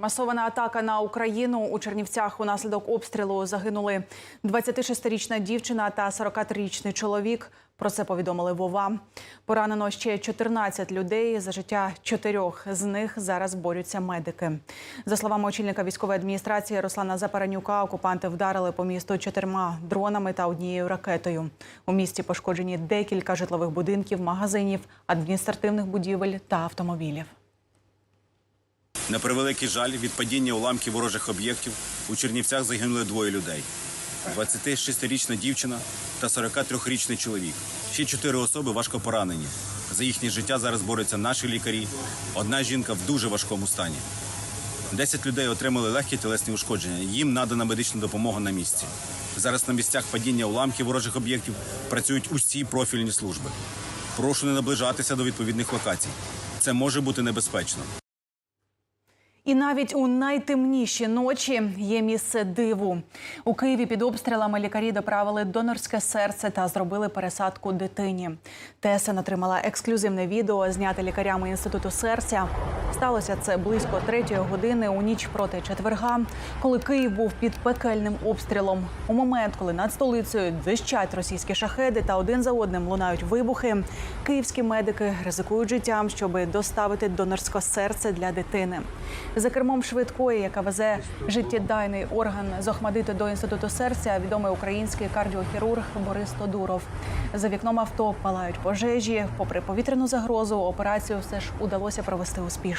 Масована атака на Україну у Чернівцях унаслідок обстрілу загинули 26-річна дівчина та 43-річний чоловік. Про це повідомили Вова. Поранено ще 14 людей. За життя чотирьох з них зараз борються медики. За словами очільника військової адміністрації Руслана Запаранюка, окупанти вдарили по місту чотирма дронами та однією ракетою. У місті пошкоджені декілька житлових будинків, магазинів, адміністративних будівель та автомобілів. На превеликий жаль, від падіння уламків ворожих об'єктів у Чернівцях загинули двоє людей: 26-річна дівчина та 43-річний чоловік. Ще чотири особи важко поранені. За їхнє життя зараз борються наші лікарі. Одна жінка в дуже важкому стані. Десять людей отримали легкі тілесні ушкодження. Їм надана медична допомога на місці. Зараз на місцях падіння уламків ворожих об'єктів працюють усі профільні служби. Прошу не наближатися до відповідних локацій. Це може бути небезпечно. І навіть у найтемніші ночі є місце диву. У Києві під обстрілами лікарі доправили донорське серце та зробили пересадку дитині. ТСН отримала ексклюзивне відео, зняте лікарями інституту серця. Сталося це близько третьої години у ніч проти четверга, коли Київ був під пекельним обстрілом. У момент, коли над столицею дзищать російські шахеди та один за одним лунають вибухи, київські медики ризикують життям, щоб доставити донорське серце для дитини. За кермом швидкої, яка везе життєдайний орган з Охмадиту до інституту серця, відомий український кардіохірург Борис Тодуров. За вікном авто палають пожежі. Попри повітряну загрозу, операцію все ж удалося провести успішно.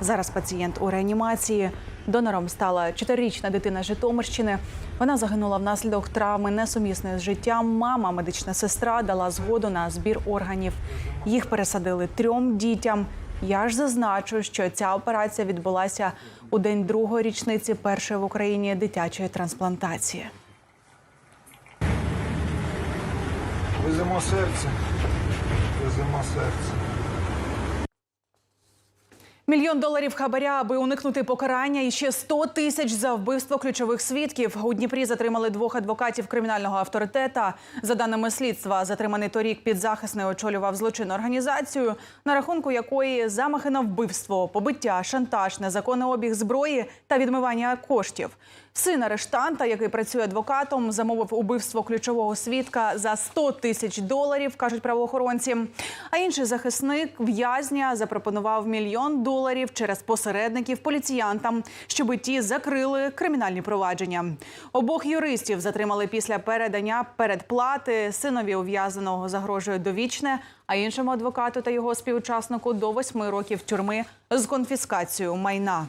Зараз пацієнт у реанімації. Донором стала чотирирічна дитина Житомирщини. Вона загинула внаслідок травми несумісної з життям. Мама, медична сестра, дала згоду на збір органів. Їх пересадили трьом дітям. Я ж зазначу, що ця операція відбулася у день другої річниці першої в Україні дитячої трансплантації. Веземо серце. Веземо серце. Мільйон доларів хабаря, аби уникнути покарання, і ще 100 тисяч за вбивство ключових свідків. У Дніпрі затримали двох адвокатів кримінального авторитета. За даними слідства, затриманий торік підзахисний очолював злочинну організацію, на рахунку якої замахи на вбивство, побиття, шантаж, незаконний обіг зброї та відмивання коштів. Син арештанта, який працює адвокатом, замовив убивство ключового свідка за 100 тисяч доларів, кажуть правоохоронці. А інший захисник в'язня запропонував мільйон доларів через посередників поліціянтам, щоби ті закрили кримінальні провадження. Обох юристів затримали після передання передплати. Синові ув'язаного загрожує довічне, а іншому адвокату та його співучаснику до восьми років тюрми з конфіскацією майна.